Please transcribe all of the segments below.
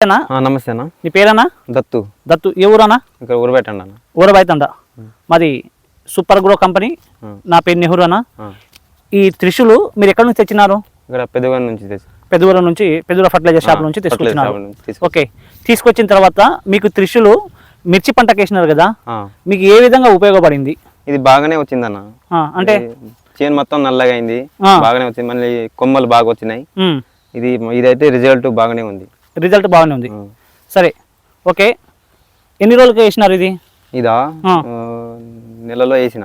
అన్నా నమస్తే అన్న నీ పేరన్నా దత్తు. దత్తు ఏ ఊరన్నా? ఇక్కడ ఊరబెట్టండి అన్న. ఊరబైతండ మాది సూపర్ గ్రో కంపెనీ. నా పేరు నెహ్రూ అన్న. ఈ త్రిశూలు మీరు ఎక్కడి నుంచి తెచ్చినారు? ఇక్కడ పెద్దగా నుంచి పెద్దూర నుంచి పెద్దూర ఫర్టిలైజర్ షాప్ నుంచి తీసుకొచ్చినారు ఓకే. తీసుకొచ్చిన తర్వాత మీకు త్రిశూలు మిర్చి పంటకి వేసినారు కదా? మీకు ఏ విధంగా ఉపయోగపడింది? ఇది బాగానే వచ్చిందన్న. ఆ, అంటే? చేను మొత్తం నల్లగా అయింది. బాగానే వచ్చింది. మళ్ళీ కొమ్మలు బాగా వచ్చినాయి. ఇది ఇదైతే రిజల్ట్ బాగానే ఉంది. రిజల్ట్ బాగానే ఉంది. సరే ఓకే. ఎన్ని రోజులకి వేసినారు ఇది? ఇదా? నెలలో వేసిన.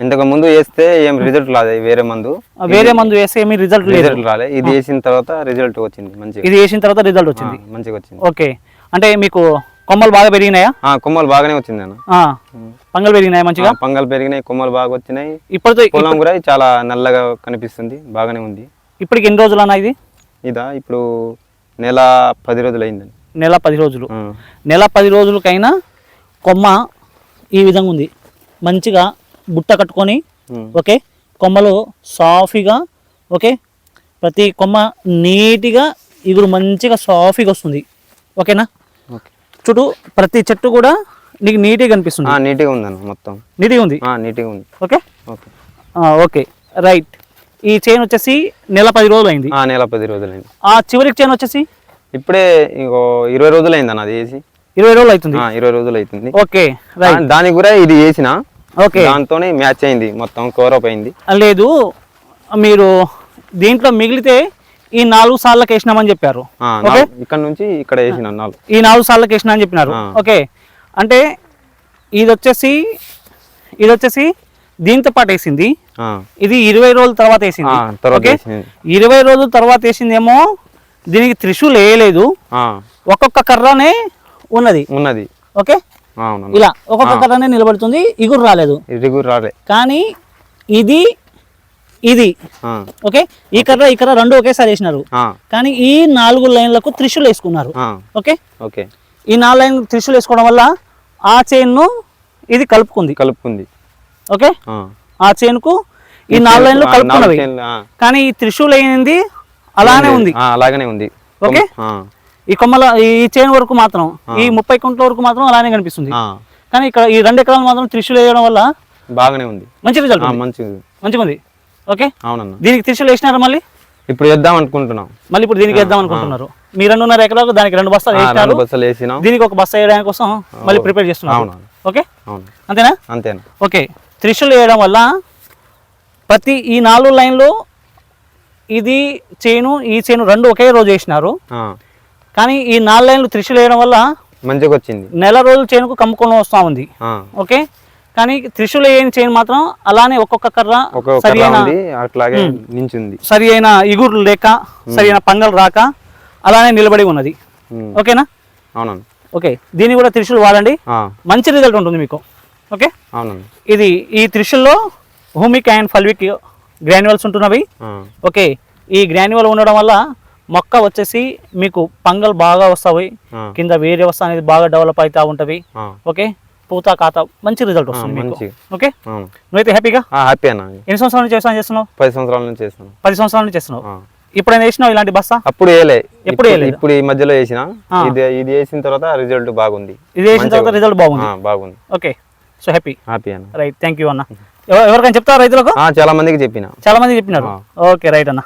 ఇంతకు ముందు వేస్తే ఏం రిజల్ట్ రాదు వేరే మందు. వేరే మందు వేస్తే ఏమీ రిజల్ట్ రిజల్ట్ రాలే. ఇది వేసిన తర్వాత రిజల్ట్ వచ్చింది మంచిగా. ఇది వేసిన తర్వాత రిజల్ట్ వచ్చింది. మంచిగా వచ్చింది. ఓకే. అంటే మీకు కొమ్మలు బాగా పెరిగినాయా? ఆ, కొమ్మలు బాగానే వచ్చింది అన్న. పంగలు పెరిగినాయా మంచిగా? పంగలు పెరిగినాయి కొమ్మలు బాగా వచ్చినాయి. ఇప్పటితో పొలం కూడా చాలా నల్లగా కనిపిస్తుంది బాగానే ఉంది. ఇప్పటికి ఎన్ని రోజులు అన్న ఇది? ఇదా ఇప్పుడు నెల పది రోజులు అయిందండి నెల పది రోజులు. నెల పది రోజులకైనా కొమ్మ ఈ విధంగా ఉంది. మంచిగా బుట్ట కట్టుకొని ఓకే కొమ్మలు సాఫీగా ఓకే ప్రతి కొమ్మ నీట్గా ఇగురు మంచిగా సాఫీగా వస్తుంది. ఓకేనా? ఓకే. చుట్టూ ప్రతి చెట్టు కూడా నీకు నీట్గా కనిపిస్తుంది. నీట్గా ఉందన్న మొత్తం. నీట్గా ఉంది? నీట్గా ఉంది. ఓకే? ఓకే. రైట్. ఈ చైన్ వచ్చేసి నెల పది రోజులు అయింది ఆ, నెల పది రోజులు అయింది ఆ చివరికి చైన్ వచ్చేసి? ఇప్పుడే ఇంకో ఇరవై రోజులు అయిందన్న అది వేసి ఇరవై రోజులు అవుతుంది. ఇరవై రోజులు అవుతుంది ఓకే దానికి కూడా ఇది వేసిన ఓకే. దాంతోనే మ్యాచ్ అయింది మొత్తం కవర్ అప్ అయింది. లేదు మీరు దీంట్లో మిగిలితే ఈ నాలుగు సార్లకు వేసినామని చెప్పారు. ఇక్కడ నుంచి ఇక్కడ వేసిన నాలుగు. ఈ నాలుగు సార్లకు వేసినా అని చెప్పినారు. ఓకే. అంటే ఇది వచ్చేసి ఇది వచ్చేసి దీంతో పాటు వేసింది. ఇది ఇరవై రోజుల తర్వాత వేసింది. ఓకే. ఇరవై రోజుల తర్వాత వేసిందేమో దీనికి త్రిశూల్ వేయలేదు. ఒక్కొక్క కర్రనే ఉన్నది. ఉన్నది. ఓకే? ఇలా ఒక్కొక్క కర్రనే నిలబడుతుంది. ఇగురు రాలేదు. ఇరుగురు రాలే. కానీ ఇది ఇది. ఓకే? ఈ కర్ర ఈ కర్ర రెండు ఒకేసారి వేసినారు. కానీ ఈ నాలుగు లైన్లకు త్రిశూల్ వేసుకున్నారు. ఓకే? ఓకే. ఈ నాలుగు లైన్ త్రిశూల్ వేసుకోవడం వల్ల ఆ చైన్ను ఇది కలుపుకుంది. కలుపుకుంది. ఓకే? ఆ. చైన్కు ఈ నాలుగు లైన్లు కలుపుకున్నవి. కానీ ఈ త్రిశూల్ అయింది అలానే ఉంది. అలాగనే ఉంది. ఓకే? ఈ కొమ్మల ఈ చైన్ వరకు మాత్రం ఈ ముప్పై కుంట్ల వరకు మాత్రం అలానే కనిపిస్తుంది. కానీ ఇక్కడ ఈ రెండు ఎకరాలు మాత్రం త్రిశూల్ వేయడం వల్ల బాగానే ఉంది. మంచి రిజల్ట్ ఉంది. మంచిగా ఉంది. ఓకే? అవునన్న. దీనికి త్రిశూల్ వేసినారా మళ్ళీ? ఇప్పుడు వేద్దాం అనుకుంటున్నాం. మళ్ళీ ఇప్పుడు దీనికి వేద్దాం అనుకుంటున్నారు. మీ రెండున్నర ఎకరాలకు దానికి రెండు బస్తాలు వేసినారు. రెండు బస్సులు వేసినాం. దీనికి ఒక బస్తా వేయడానికి కోసం మళ్ళీ ప్రిపేర్ చేస్తున్నారు. అవును ఓకే? అంతేనా? అంతేనా? ఓకే. త్రిశూల్ వేయడం వల్ల ప్రతి ఈ నాలుగు లైన్లు ఇది చేను ఈ చేను రెండు ఒకే రోజు వేసినారు. కానీ ఈ నాలుగు లైన్లు త్రిశూల్ వేయడం వల్ల మంచిగా వచ్చింది నెల రోజులు చేనుకు కమ్ముకొని వస్తూ ఉంది. ఓకే? కానీ త్రిశూల్ వేయని చేను మాత్రం అలానే ఒక్కొక్క కర్ర సరి అయిన ఉంది అట్లాగే నించుంది. సరి అయిన ఇగురు లేక సరి అయిన పంగలు రాక అలానే నిలబడి ఉన్నది. ఓకేనా? అవునన్న ఓకే దీన్ని కూడా త్రిశూల్ వాడండి. మంచి రిజల్ట్ ఉంటుంది మీకు. ఓకే? అవునన్న ఇది ఈ త్రిశూల్లో హూమిక్ అండ్ ఫల్విక్ గ్రాన్యువల్స్ ఉంటున్నవి. ఓకే ఈ గ్రాన్యువల్ ఉండడం వల్ల మొక్క వచ్చేసి మీకు పంగల్ బాగా వస్తాయి. కింద వేరే వస్తా అనేది బాగా డెవలప్ అవుతూ ఉంటుంది. ఆ, ఓకే? పూత కాత మంచి రిజల్ట్ వస్తుంది మీకు. ఓకే? నువ్వైతే హ్యాపీగా? హ్యాపీ అన్న. ఎన్ని సంవత్సరాల నుంచి వ్యవసాయం చేస్తున్నావు? పది సంవత్సరాల నుంచి చేస్తాను పది సంవత్సరాల నుంచి చేస్తున్నావు. ఆ. ఇప్పుడైనా వేసినావు ఇలాంటి బస్తా? అప్పుడు వేయలే ఎప్పుడు ఇప్పుడు వేయలేదు? ఇప్పుడు ఈ మధ్యలో వేసిన. ఇది ఇది వేసిన తర్వాత రిజల్ట్ బాగుంది. ఇది వేసిన తర్వాత. రిజల్ట్ బాగుంది? బాగుంది. ఓకే. So happy. హ్యాపీ అన్న. రైట్ థ్యాంక్ యూ అన్న. ఎవ- ఎవరికైనా చెప్తారా రైతులకు? చాలా మందికి చెప్పిన. చాలా మంది చెప్పినారు. ఓకే రైట్ అన్న.